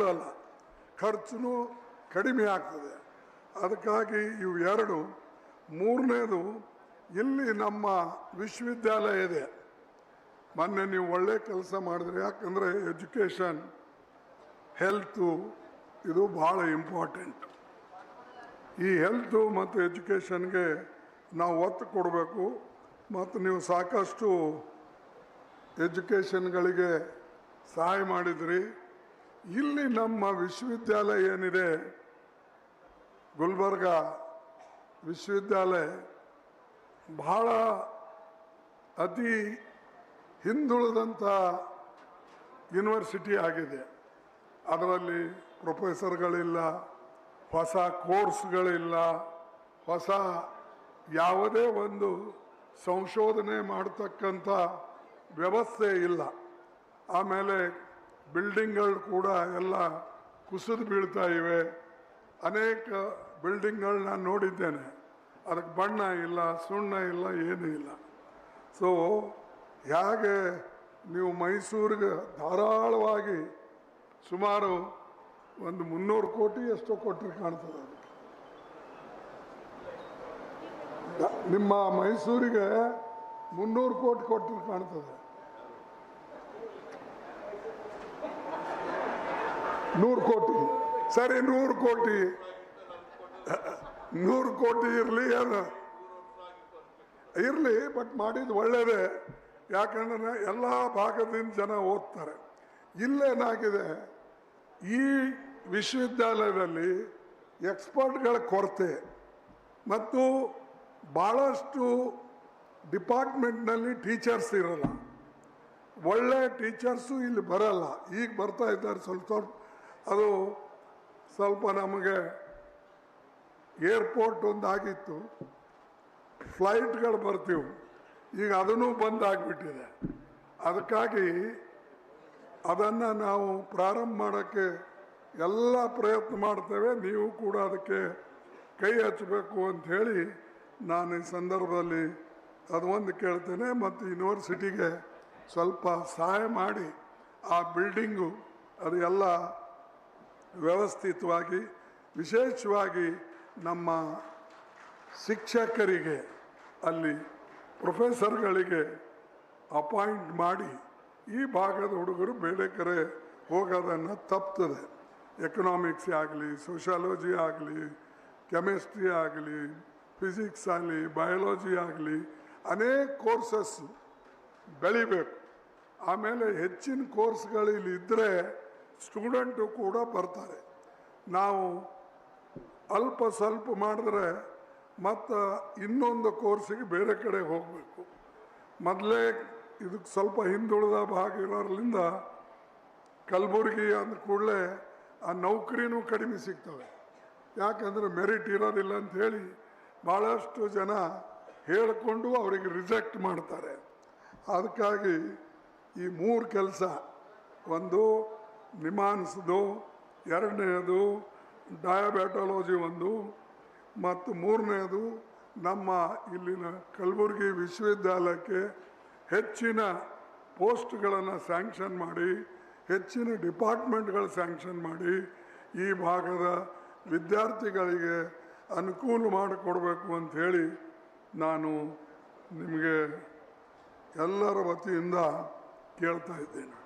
ಬೀಳಲ್ಲ ಖರ್ಚು ಕಡಿಮೆ ಆಗ್ತದೆ. ಅದಕ್ಕಾಗಿ ಇವು ಎರಡು. ಮೂರನೇದು, ಇಲ್ಲಿ ನಮ್ಮ ವಿಶ್ವವಿದ್ಯಾಲಯ ಇದೆ. ಮೊನ್ನೆ ನೀವು ಒಳ್ಳೆ ಕೆಲಸ ಮಾಡಿದ್ರೆ. ಯಾಕಂದರೆ ಎಜುಕೇಷನ್, ಹೆಲ್ತು, ಇದು ಭಾಳ ಇಂಪಾರ್ಟೆಂಟ್. ಈ ಹೆಲ್ತು ಮತ್ತು ಎಜುಕೇಷನ್ಗೆ ನಾವು ಒತ್ತು ಕೊಡಬೇಕು. ಮತ್ತು ನೀವು ಸಾಕಷ್ಟು ಎಜುಕೇಷನ್ಗಳಿಗೆ ಸಹಾಯ ಮಾಡಿದ್ರಿ. ಇಲ್ಲಿ ನಮ್ಮ ವಿಶ್ವವಿದ್ಯಾಲಯ ಏನಿದೆ? ಗುಲ್ಬರ್ಗ ವಿಶ್ವವಿದ್ಯಾಲಯ. ಬಹಳ ಅತಿ ಹಿಂದುಳಿದಂಥ ಯೂನಿವರ್ಸಿಟಿ ಆಗಿದೆ. ಅದರಲ್ಲಿ ಪ್ರೊಫೆಸರ್ಗಳಿಲ್ಲ, ಹೊಸ ಕೋರ್ಸ್ಗಳಿಲ್ಲ, ಹೊಸ ಯಾವುದೇ ಒಂದು ಸಂಶೋಧನೆ ಮಾಡತಕ್ಕಂಥ ವ್ಯವಸ್ಥೆ ಇಲ್ಲ. ಆಮೇಲೆ ಬಿಲ್ಡಿಂಗ್ಗಳು ಕೂಡ ಎಲ್ಲ ಕುಸಿದು ಬೀಳ್ತಾ ಇವೆ. ಅನೇಕ ಬಿಲ್ಡಿಂಗ್ಗಳು ನಾನು ನೋಡಿದ್ದೇನೆ. ಅದಕ್ಕೆ ಬಣ್ಣ ಇಲ್ಲ, ಸುಣ್ಣ ಇಲ್ಲ, ಏನೂ ಇಲ್ಲ. ಸೊ ಹೇಗೆ ನೀವು ಮೈಸೂರಿಗೆ ಧಾರಾಳವಾಗಿ ಸುಮಾರು ಒಂದು ಮುನ್ನೂರು ಕೋಟಿ ಎಷ್ಟೋ ಕೊಟ್ಟರೆ ಕಾಣ್ತದೆ ಅದಕ್ಕೆ ನಿಮ್ಮ ಮೈಸೂರಿಗೆ ಮುನ್ನೂರು ಕೋಟಿ ಕೊಟ್ಟರು ಕಾಣ್ತದೆ. ನೂರು ಕೋಟಿ. ಸರಿ, ನೂರು ಕೋಟಿ. ನೂರು ಕೋಟಿ ಇರಲಿ ಏನು? ಇರಲಿ ಬಟ್ ಮಾಡಿದ್ದು ಒಳ್ಳೆಯದೇ ಯಾಕಂದ್ರೆ ಎಲ್ಲ ಭಾಗದಿಂದ ಜನ ಓದ್ತಾರೆ. ಇಲ್ಲೇನಾಗಿದೆ? ಈ ವಿಶ್ವವಿದ್ಯಾಲಯದಲ್ಲಿ ಎಕ್ಸ್ಪರ್ಟ್ಗಳ ಕೊರತೆ. ಮತ್ತು ಭಾಳಷ್ಟು ಡಿಪಾರ್ಟ್ಮೆಂಟ್ನಲ್ಲಿ ಟೀಚರ್ಸ್ ಇರಲ್ಲ. ಒಳ್ಳೆ ಟೀಚರ್ಸು ಇಲ್ಲಿ ಬರಲ್ಲ. ಈಗ ಬರ್ತಾ ಇದ್ದಾರೆ ಸ್ವಲ್ಪ ಸ್ವಲ್ಪ ಅದು ಸ್ವಲ್ಪ ನಮಗೆ ಏರ್ಪೋರ್ಟ್ ಒಂದು ಆಗಿತ್ತು ಫ್ಲೈಟ್ಗಳು ಬರ್ತೀವಿ. ಈಗ ಅದನ್ನು ಬಂದ್ ಆಗಿಬಿಟ್ಟಿದೆ ಅದಕ್ಕಾಗಿ ಅದನ್ನು ನಾವು ಪ್ರಾರಂಭ ಮಾಡೋಕ್ಕೆ ಎಲ್ಲ ಪ್ರಯತ್ನ ಮಾಡ್ತೇವೆ. ನೀವು ಕೂಡ ಅದಕ್ಕೆ ಕೈ ಹಚ್ಚಬೇಕು ಅಂತ ಹೇಳಿ ನಾನು ಈ ಸಂದರ್ಭದಲ್ಲಿ ಅದು ಒಂದು ಕೇಳ್ತೇನೆ. ಮತ್ತು ಯೂನಿವರ್ಸಿಟಿಗೆ ಸ್ವಲ್ಪ ಸಹಾಯ ಮಾಡಿ ಆ ಬಿಲ್ಡಿಂಗು ಅದು ಎಲ್ಲ ವ್ಯವಸ್ಥಿತವಾಗಿ, ವಿಶೇಷವಾಗಿ ನಮ್ಮ ಶಿಕ್ಷಕರಿಗೆ, ಅಲ್ಲಿ ಪ್ರೊಫೆಸರ್ಗಳಿಗೆ ಅಪಾಯಿಂಟ್ ಮಾಡಿ ಈ ಭಾಗದ ಹುಡುಗರು ಬೇರೆ ಕಡೆ ಹೋಗೋದನ್ನು ತಪ್ತದೆ. ಎಕನಾಮಿಕ್ಸ್ ಆಗಲಿ ಸೋಷಾಲಜಿ ಆಗಲಿ, ಕೆಮಿಸ್ಟ್ರಿ ಆಗಲಿ, ಫಿಸಿಕ್ಸ್ ಆಗಲಿ, ಬಯಾಲಜಿ ಆಗಲಿ, ಅನೇಕ ಕೋರ್ಸಸ್ ಬೆಳಿಬೇಕು. ಆಮೇಲೆ ಹೆಚ್ಚಿನ ಕೋರ್ಸ್ಗಳು ಇಲ್ಲಿ ಇದ್ದರೆ ಸ್ಟೂಡೆಂಟು ಕೂಡ ಬರ್ತಾರೆ. ನಾವು ಅಲ್ಪ ಸ್ವಲ್ಪ ಮಾಡಿದ್ರೆ ಮತ್ತು ಇನ್ನೊಂದು ಕೋರ್ಸಿಗೆ ಬೇರೆ ಕಡೆ ಹೋಗಬೇಕು. ಮೊದಲೇ ಇದಕ್ಕೆ ಸ್ವಲ್ಪ ಹಿಂದುಳಿದ ಭಾಗ ಇರೋದ್ರಿಂದ ಕಲಬುರಗಿ ಅಂದ ಕೂಡಲೇ ಆ ನೌಕರಿನೂ ಕಡಿಮೆ ಸಿಗ್ತವೆ. ಯಾಕಂದರೆ ಮೆರಿಟ್ ಇರೋದಿಲ್ಲ ಅಂತ ಹೇಳಿ ಭಾಳಷ್ಟು ಜನ ಹೇಳಿಕೊಂಡು ಅವರಿಗೆ ರಿಜೆಕ್ಟ್ ಮಾಡ್ತಾರೆ. ಅದಕ್ಕಾಗಿ ಈ ಮೂರು ಕೆಲಸ. ಒಂದು ನಿಮಾನ್ಸ್ದು ಎರಡನೆಯದು ಡಯಾಬೆಟಾಲಜಿ ಒಂದು, ಮತ್ತು ಮೂರನೆಯದು ನಮ್ಮ ಇಲ್ಲಿನ ಕಲಬುರಗಿ ವಿಶ್ವವಿದ್ಯಾಲಯಕ್ಕೆ ಹೆಚ್ಚಿನ ಪೋಸ್ಟ್ಗಳನ್ನು ಸ್ಯಾಂಕ್ಷನ್ ಮಾಡಿ, ಹೆಚ್ಚಿನ ಡಿಪಾರ್ಟ್ಮೆಂಟ್ಗಳು ಸ್ಯಾಂಕ್ಷನ್ ಮಾಡಿ, ಈ ಭಾಗದ ವಿದ್ಯಾರ್ಥಿಗಳಿಗೆ ಅನುಕೂಲ ಮಾಡಿಕೊಡ್ಬೇಕು ಅಂತ ಹೇಳಿ ನಾನು ನಿಮಗೆ ಎಲ್ಲರ ವತಿಯಿಂದ ಕೇಳ್ತಾ ಇದ್ದೇನೆ.